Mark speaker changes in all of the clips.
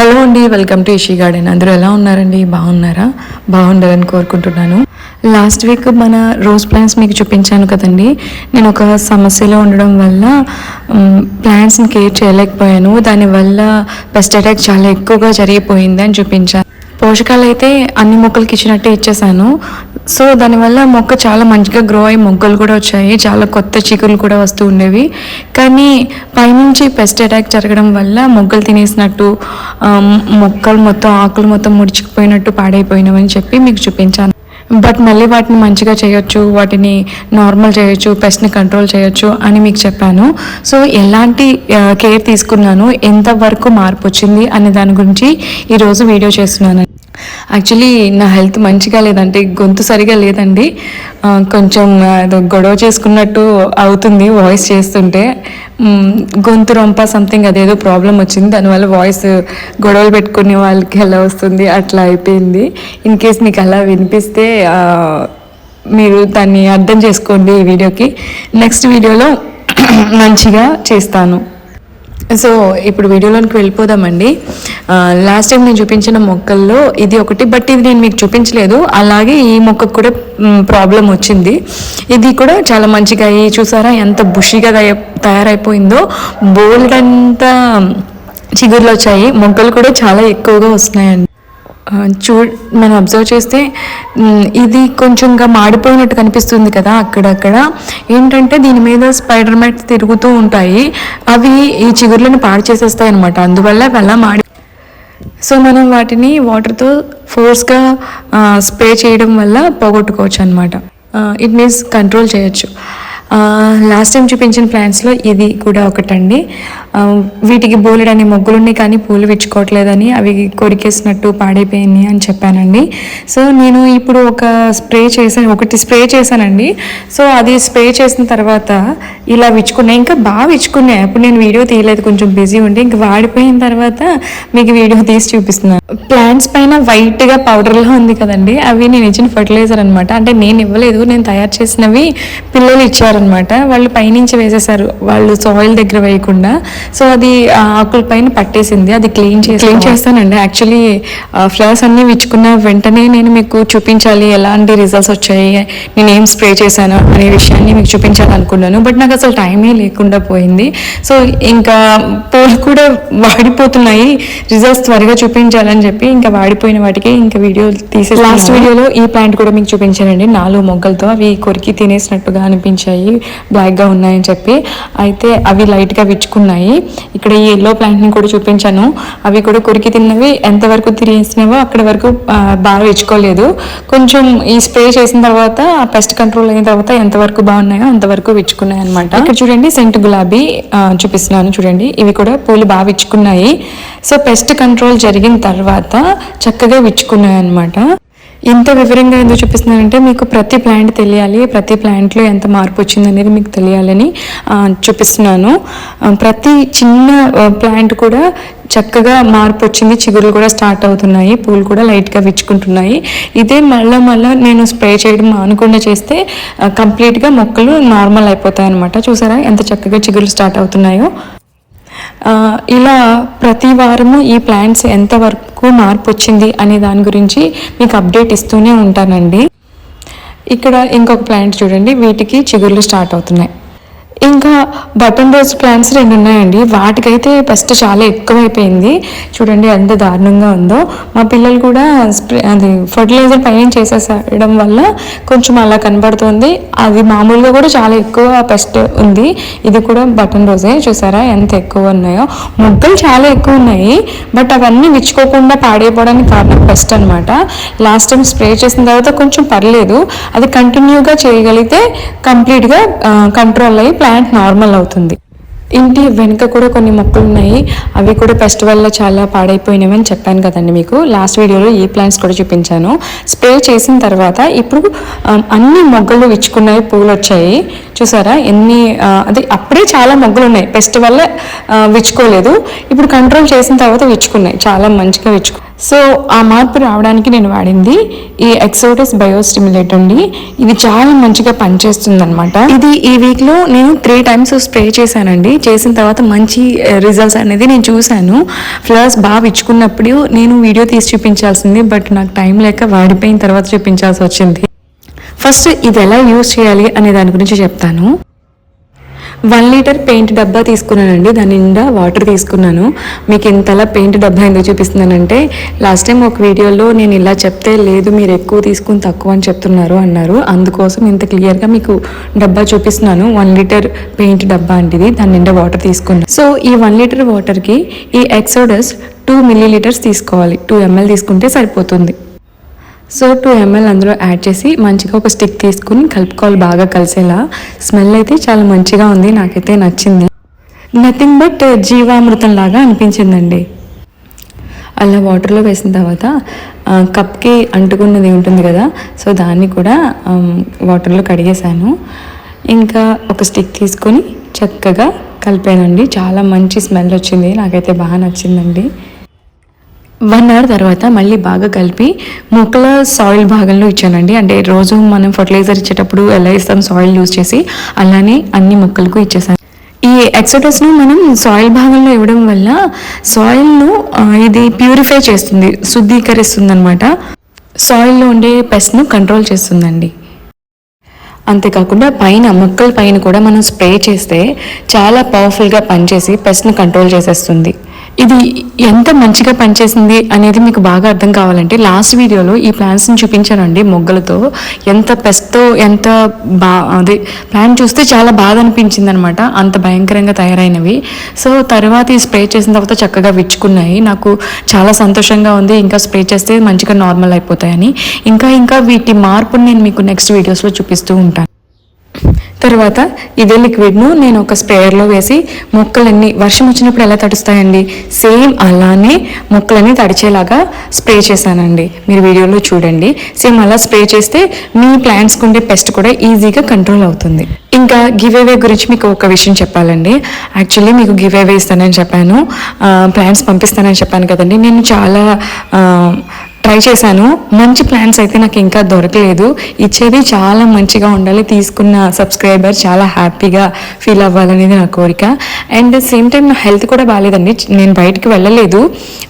Speaker 1: Hello అండి welcome to ఇషీ garden. అందరూ ఎలా ఉన్నారండి? బాగున్నారా? బాగుండాలని కోరుకుంటున్నాను. లాస్ట్ వీక్ మన రోజ్ ప్లాంట్స్ మీకు చూపించాను కదండి. నేను ఒక సమస్యలో ఉండడం వల్ల ప్లాంట్స్ని కేర్ చేయలేకపోయాను. దానివల్ల పెస్ట్ అటాక్ చాలా ఎక్కువగా జరిగిపోయింది అని చూపించాను పోషకాలు అయితే అన్ని మొక్కలకి ఇచ్చినట్టే ఇచ్చేసాను. సో దానివల్ల మొక్క చాలా మంచిగా గ్రో అయ్యి మొగ్గలు కూడా వచ్చాయి. చాలా కొత్త చిగులు కూడా వస్తూ ఉండేవి. కానీ పైనుంచి పెస్ట్ అటాక్ జరగడం వల్ల మొగ్గలు తినేసినట్టు మొక్కలు మొత్తం ఆకులు మొత్తం ముడిచిపోయినట్టు పాడైపోయినవని చెప్పి మీకు చూపించాను. బట్ మళ్ళీ వాటిని మంచిగా చేయొచ్చు వాటిని నార్మల్ చేయొచ్చు పెస్ట్ని కంట్రోల్ చేయొచ్చు అని మీకు చెప్పాను. సో ఎలాంటి కేర్ తీసుకున్నాను ఎంతవరకు మార్పు వచ్చింది అనే దాని గురించి ఈరోజు వీడియో చేస్తున్నాను. యాక్చువల్లీ నా హెల్త్ మంచిగా లేదంటే గొంతు సరిగా లేదండి. కొంచెం ఏదో గొడవ చేసుకున్నట్టు అవుతుంది వాయిస్ చేస్తుంటే. గొంతు రొంప సంథింగ్ అదేదో ప్రాబ్లం వచ్చింది. దానివల్ల వాయిస్ గొడవలు పెట్టుకునే వాళ్ళకి ఎలా వస్తుంది? అట్లా అయిపోయింది. ఇన్ కేస్ మీకు అలా వినిపిస్తే మీరు దాన్ని అర్థం చేసుకోండి ఈ వీడియోకి. నెక్స్ట్ వీడియోలో మంచిగా చేస్తాను. సో ఇప్పుడు వీడియోలోనికి వెళ్ళిపోదామండి. లాస్ట్ టైం నేను చూపించిన మొక్కల్లో ఇది ఒకటి బట్ ఇది నేను మీకు చూపించలేదు. అలాగే ఈ మొక్కకు కూడా ప్రాబ్లం వచ్చింది. ఇది కూడా చాలా మంచిగా అయ్యి చూసారా ఎంత బుషిగా తయ- తయారైపోయిందో. బోల్డ్ అంతా చిగుర్లు వచ్చాయి. మొక్కలు కూడా చాలా ఎక్కువగా వస్తున్నాయండి. చూ మనం అబ్జర్వ్ చేస్తే ఇది కొంచెంగా మాడిపోయినట్టు కనిపిస్తుంది కదా అక్కడక్కడ. ఏంటంటే దీని మీద స్పైడర్ మ్యాట్స్ తిరుగుతూ ఉంటాయి. అవి ఈ చిగుర్లను పాడు చేసేస్తాయి అనమాట అందువల్ల అలా మాడి సో మనం వాటిని వాటర్తో ఫోర్స్గా స్ప్రే చేయడం వల్ల పోగొట్టుకోవచ్చు అనమాట ఇట్ మీన్స్ కంట్రోల్ చేయొచ్చు. లాస్ట్ టైం చూపించిన ప్లాంట్స్లో ఇది కూడా ఒకటండి. వీటికి బోలెడని మొగ్గులు ఉన్నాయి కానీ పూలు విచ్చుకోవట్లేదని అవి కొరికేసినట్టు పాడైపోయినాయి అని చెప్పానండి. సో నేను ఇప్పుడు ఒక స్ప్రే చేశాను ఒకటి స్ప్రే చేశానండి. సో అది స్ప్రే చేసిన తర్వాత ఇలా విచ్చుకున్నాయి. ఇంకా బాగా విచ్చుకున్నాయి. అప్పుడు నేను వీడియో తీయలేదు కొంచెం బిజీ ఉండి. ఇంకా వాడిపోయిన తర్వాత మీకు వీడియో తీసి చూపిస్తున్నాను ప్లాంట్స్ పైన వైట్గా పౌడర్లో ఉంది కదండి. అవి నేను ఇచ్చిన ఫర్టిలైజర్ అనమాట అంటే నేను ఇవ్వలేదు నేను తయారు చేసినవి పిల్లలు ఇచ్చారు. ఇచ్చారనమాట వాళ్ళు పైనుంచి వేసేసారు. వాళ్ళు సాయిల్ దగ్గర వేయకుండా. సో అది ఆకుల పైన పట్టేసింది. అది క్లీన్ చేసి క్లీన్ చేస్తానండి. యాక్చువల్లీ ఫ్లవర్స్ అన్ని విచ్చుకున్న వెంటనే నేను మీకు చూపించాలి. ఎలాంటి రిజల్ట్స్ వచ్చాయి? నేను ఏం స్ప్రే చేశాను? అనే విషయాన్ని మీకు చూపించాలనుకున్నాను. బట్ నాకు అసలు టైమే లేకుండా పోయింది. సో ఇంకా పూలు కూడా వాడిపోతున్నాయి. రిజల్ట్స్ త్వరగా చూపించాలని చెప్పి ఇంకా వాడిపోయిన వాటికి ఇంకా వీడియో తీసే లాస్ట్ వీడియోలో ఈ ప్లాంట్ కూడా మీకు చూపించానండి. నాలుగు మొగ్గలతో అవి కొరికి తినేసినట్టుగా అనిపించాయి. బ్లాక్గా ఉన్నాయని చెప్పి. అయితే అవి లైట్గా విచ్చుకున్నాయి. ఇక్కడ ఈ ఎల్లో ప్లాంట్ని కూడా చూపించాను. అవి కూడా కొరికి తిన్నవి ఎంతవరకు తిరిగేసినవో అక్కడ వరకు బాగా విచ్చుకోలేదు. కొంచెం ఈ స్ప్రే చేసిన తర్వాత ఆ పెస్ట్ కంట్రోల్ అయిన తర్వాత ఎంతవరకు బాగున్నాయో అంతవరకు విచ్చుకున్నాయి అనమాట ఇక్కడ చూడండి సెంట్ గులాబీ చూపిస్తున్నాను చూడండి. ఇవి కూడా పూలు బాగా విచ్చుకున్నాయి. సో పెస్ట్ కంట్రోల్ జరిగిన తర్వాత చక్కగా విచ్చుకున్నాయి అనమాట ఇంత వివరంగా ఎందుకు చూపిస్తున్నానంటే మీకు ప్రతి ప్లాంట్ తెలియాలి ప్రతి ప్లాంట్లో ఎంత మార్పు వచ్చింది అనేది మీకు తెలియాలని చూపిస్తున్నాను. ప్రతి చిన్న ప్లాంట్ కూడా చక్కగా మార్పు వచ్చింది చిగురులు కూడా స్టార్ట్ అవుతున్నాయి పూలు కూడా లైట్గా విచ్చుకుంటున్నాయి ఇదే మళ్ళీ మళ్ళీ నేను స్ప్రే చేయడం మానకుండా చేస్తే కంప్లీట్గా మొక్కలు నార్మల్ అయిపోతాయి అనమాట చూసారా ఎంత చక్కగా చిగురులు స్టార్ట్ అవుతున్నాయో. ఇలా ప్రతి వారము ఈ ప్లాంట్స్ ఎంతవరకు మార్పు వచ్చింది అనే దాని గురించి మీకు అప్డేట్ ఇస్తూనే ఉంటానండి. ఇక్కడ ఇంకొక ప్లాంట్ చూడండి వీటికి చిగుర్లు స్టార్ట్ అవుతున్నాయి. ఇంకా బటన్ రోజ్ ప్లాంట్స్ రెండు ఉన్నాయండి. వాటికైతే ఫస్ట్ చాలా ఎక్కువైపోయింది. చూడండి ఎంత దారుణంగా ఉందో. మా పిల్లలు కూడా స్ప్రే అది ఫర్టిలైజర్ పైన చేసేసడం వల్ల కొంచెం అలా కనబడుతుంది. అది మామూలుగా కూడా చాలా ఎక్కువ పెస్ట్ ఉంది. ఇది కూడా బటన్ రోజే చూసారా ఎంత ఎక్కువ ఉన్నాయో. మొగ్గలు చాలా ఎక్కువ ఉన్నాయి. బట్ అవన్నీ విచ్చుకోకుండా పాడైపోవడానికి కారణం పెస్ట్ అనమాట లాస్ట్ టైం స్ప్రే చేసిన తర్వాత కొంచెం పర్లేదు. అది కంటిన్యూగా చేయగలిగితే కంప్లీట్గా కంట్రోల్ అయ్యి ప్యాంట్ నార్మల్ అవుతుంది. ఇంటి వెనుక కూడా కొన్ని మొక్కలు ఉన్నాయి అవి కూడా పెస్ట్ వల్ల చాలా పాడైపోయినవి అని చెప్పాను కదండి మీకు. లాస్ట్ వీడియోలో ఈ ప్లాంట్స్ కూడా చూపించాను. స్ప్రే చేసిన తర్వాత ఇప్పుడు అన్ని మొగ్గలు విచ్చుకున్నాయి పూలు వచ్చాయి చూసారా? ఎన్ని అదే అప్పుడే చాలా మొగ్గలు ఉన్నాయి పెస్ట్ వల్ల విచ్చుకోలేదు. ఇప్పుడు కంట్రోల్ చేసిన తర్వాత విచ్చుకున్నాయి. చాలా మంచిగా విచ్చుకు. సో ఆ మార్పు రావడానికి నేను వాడింది ఈ ఎక్సోటస్ బయోస్టిమ్యులేట్ అండి. ఇది చాలా మంచిగా పనిచేస్తుంది అనమాట ఇది ఈ వీక్లో నేను త్రీ టైమ్స్ స్ప్రే చేశానండి. చేసిన తర్వాత మంచి రిజల్ట్స్ అనేది నేను చూశాను. ఫ్లవర్స్ బాగా ఇచ్చుకున్నప్పుడు నేను వీడియో తీసి చూపించాల్సింది బట్ నాకు టైం లేక వాడిపోయిన తర్వాత చూపించాల్సి వచ్చింది. ఫస్ట్ ఇది ఎలా యూజ్ చేయాలి అనే దాని గురించి చెప్తాను. వన్ లీటర్ పెయింట్ డబ్బా తీసుకున్నానండి దాని నిండా వాటర్ తీసుకున్నాను. మీకు ఇంతలా పెయింట్ డబ్బా ఎందుకు చూపిస్తున్నానంటే లాస్ట్ టైం ఒక వీడియోలో నేను ఇలా చెప్తే లేదు మీరు ఎక్కువ తీసుకుని తక్కువ అని చెప్తున్నారు అన్నారు. అందుకోసం ఇంత క్లియర్గా మీకు డబ్బా చూపిస్తున్నాను. వన్ లీటర్ పెయింట్ డబ్బా అంటే దాని నిండా వాటర్ తీసుకున్నాను సో ఈ వన్ లీటర్ వాటర్కి ఈ ఎక్సోడస్ టూ మిల్లీ లీటర్స్ తీసుకోవాలి. టూ ఎంఎల్ తీసుకుంటే సరిపోతుంది. సో టూ ఎంఎల్ అందులో యాడ్ చేసి మంచిగా ఒక స్టిక్ తీసుకుని కలుపుకోవాలి బాగా కలిసేలా. స్మెల్ అయితే చాలా మంచిగా ఉంది నాకైతే నచ్చింది. నథింగ్ బట్ uh, జీవామృతం లాగా అనిపించిందండి. అలా వాటర్లో వేసిన తర్వాత కప్కి అంటుకున్నది ఉంటుంది కదా సో దాన్ని కూడా వాటర్లో కడిగేశాను. ఇంకా ఒక స్టిక్ తీసుకొని చక్కగా కలిపానండి. చాలా మంచి స్మెల్ వచ్చింది నాకైతే బాగా నచ్చిందండి. వన్ అవర్ తర్వాత మళ్ళీ బాగా కలిపి మొక్కల సాయిల్ భాగంలో ఇచ్చానండి. అంటే రోజు మనం ఫర్టిలైజర్ ఇచ్చేటప్పుడు ఎలా ఇస్తాం సాయిల్ యూజ్ చేసి అలానే అన్ని మొక్కలకు ఇచ్చేసాను. ఈ ఎక్సోటస్ను మనం సాయిల్ భాగంలో ఇవ్వడం వల్ల సాయిల్ను ఇది ప్యూరిఫై చేస్తుంది శుద్ధీకరిస్తుంది అనమాట సాయిల్లో ఉండే పెస్ట్ను కంట్రోల్ చేస్తుందండి. అంతేకాకుండా పైన మొక్కల పైన కూడా మనం స్ప్రే చేస్తే చాలా పవర్ఫుల్గా పనిచేసి పెస్ట్ను కంట్రోల్ చేసేస్తుంది. ఇది ఎంత మంచిగా పనిచేసింది అనేది మీకు బాగా అర్థం కావాలంటే లాస్ట్ వీడియోలో ఈ ప్లాంట్స్ని చూపించానండి మొగ్గలతో. ఎంత పెస్తో ఎంత బా అదే ప్లాంట్ చూస్తే చాలా బాధ అనిపించింది అనమాట అంత భయంకరంగా తయారైనవి. సో తర్వాత ఈ స్ప్రే చేసిన తర్వాత చక్కగా విచ్చుకున్నాయి. నాకు చాలా సంతోషంగా ఉంది. ఇంకా స్ప్రే చేస్తే మంచిగా నార్మల్ అయిపోతాయని. ఇంకా ఇంకా వీటి మార్పుని నేను మీకు నెక్స్ట్ వీడియోస్లో చూపిస్తూ ఉంటాను. తర్వాత ఇదే లిక్విడ్ను నేను ఒక స్ప్రేయర్లో వేసి మొక్కలన్నీ వర్షం వచ్చినప్పుడు ఎలా తడుస్తాయండి? సేమ్ అలానే మొక్కలన్నీ తడిచేలాగా స్ప్రే చేశానండి. మీరు వీడియోలో చూడండి. సేమ్ అలా స్ప్రే చేస్తే మీ ప్లాంట్స్కి ఉండే పెస్ట్ కూడా ఈజీగా కంట్రోల్ అవుతుంది. ఇంకా గివ్ అవే గురించి మీకు ఒక విషయం చెప్పాలండి. యాక్చువల్లీ మీకు గివ్ అవే ఇస్తానని చెప్పాను. ప్లాంట్స్ పంపిస్తానని చెప్పాను కదండి. నేను చాలా ట్రై చేశాను. మంచి ప్లాన్స్ అయితే నాకు ఇంకా దొరకలేదు. ఇచ్చేది చాలా మంచిగా ఉండాలి. తీసుకున్న సబ్స్క్రైబర్ చాలా హ్యాపీగా ఫీల్ అవ్వాలనేది నా కోరిక. అండ్ సేమ్ టైం నా హెల్త్ కూడా బాగాలేదండి నేను బయటికి వెళ్ళలేదు.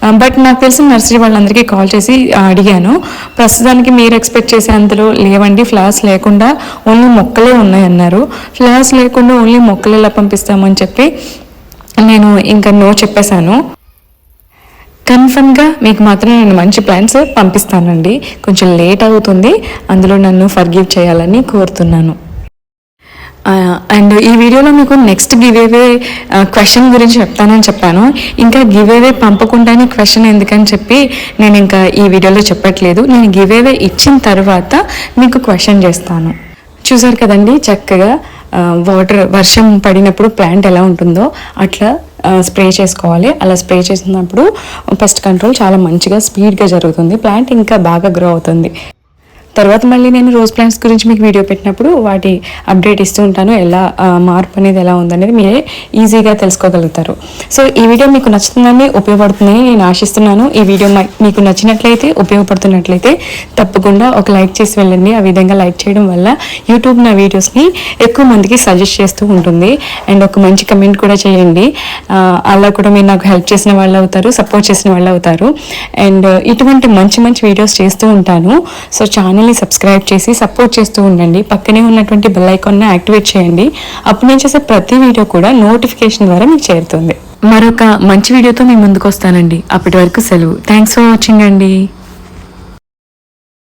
Speaker 1: Um, బట్ నాకు తెలిసిన నర్సరీ వాళ్ళందరికీ కాల్ చేసి అడిగాను. ప్రస్తుతానికి మీరు ఎక్స్పెక్ట్ చేసే అంతలో లేవండి. ఫ్లవర్స్ లేకుండా ఓన్లీ మొక్కలే ఉన్నాయన్నారు. ఫ్లవర్స్ లేకుండా ఓన్లీ మొక్కలు ఎలా పంపిస్తామని చెప్పి నేను ఇంకా నో చెప్పేశాను. కన్ఫర్మ్గా మీకు మాత్రం నేను మంచి ప్లాన్స్ పంపిస్తానండి. కొంచెం లేట్ అవుతుంది. అందులో నన్ను ఫర్గివ్ చేయాలని కోరుతున్నాను. అండ్ ఈ వీడియోలో మీకు నెక్స్ట్ గివేవే క్వశ్చన్ గురించి చెప్తానని చెప్పాను. ఇంకా గివేవే పంపకుండానే క్వశ్చన్ ఎందుకని చెప్పి నేను ఇంకా ఈ వీడియోలో చెప్పట్లేదు. నేను గివేవే ఇచ్చిన తర్వాత మీకు క్వశ్చన్ చేస్తాను. చూసారు కదండి చక్కగా వాటర్ వర్షం పడినప్పుడు ప్లాంట్ ఎలా ఉంటుందో అట్లా స్ప్రే చేసుకోవాలి. అలా స్ప్రే చేసినప్పుడు పెస్ట్ కంట్రోల్ చాలా మంచిగా స్పీడ్గా జరుగుతుంది. ప్లాంట్ ఇంకా బాగా గ్రో అవుతుంది. తర్వాత మళ్ళీ నేను రోజ్ ప్లాంట్స్ గురించి మీకు వీడియో పెట్టినప్పుడు వాటి అప్డేట్ ఇస్తూ ఉంటాను ఎలా మార్పు అనేది ఎలా ఉందనేది మీరే ఈజీగా తెలుసుకోగలుగుతారు. సో ఈ వీడియో మీకు నచ్చుతుందని ఉపయోగపడుతుందని నేను ఆశిస్తున్నాను. ఈ వీడియో మీకు నచ్చినట్లయితే ఉపయోగపడుతున్నట్లయితే తప్పకుండా ఒక లైక్ చేసి వెళ్ళండి. ఆ విధంగా లైక్ చేయడం వల్ల యూట్యూబ్ నా వీడియోస్ని ఎక్కువ మందికి సజెస్ట్ చేస్తూ ఉంటుంది. అండ్ ఒక మంచి కమెంట్ కూడా చేయండి. అలా కూడా మీరు నాకు హెల్ప్ చేసిన వాళ్ళు అవుతారు సపోర్ట్ చేసిన వాళ్ళు అవుతారు. అండ్ ఇటువంటి మంచి మంచి వీడియోస్ చేస్తూ ఉంటాను. సో ఛానల్ ఛానల్ని సబ్స్క్రైబ్ చేసి సపోర్ట్ చేస్తూ ఉండండి. పక్కనే ఉన్నటువంటి బెల్ ఐకాన్ని యాక్టివేట్ చేయండి. అప్పుడు నేను చేసే ప్రతి వీడియో కూడా నోటిఫికేషన్ ద్వారా మీకు చేరుతుంది. మరొక మంచి వీడియోతో మీ ముందుకు వస్తానండి. అప్పటి వరకు సెలవు. థ్యాంక్స్ ఫర్ వాచింగ్ అండి.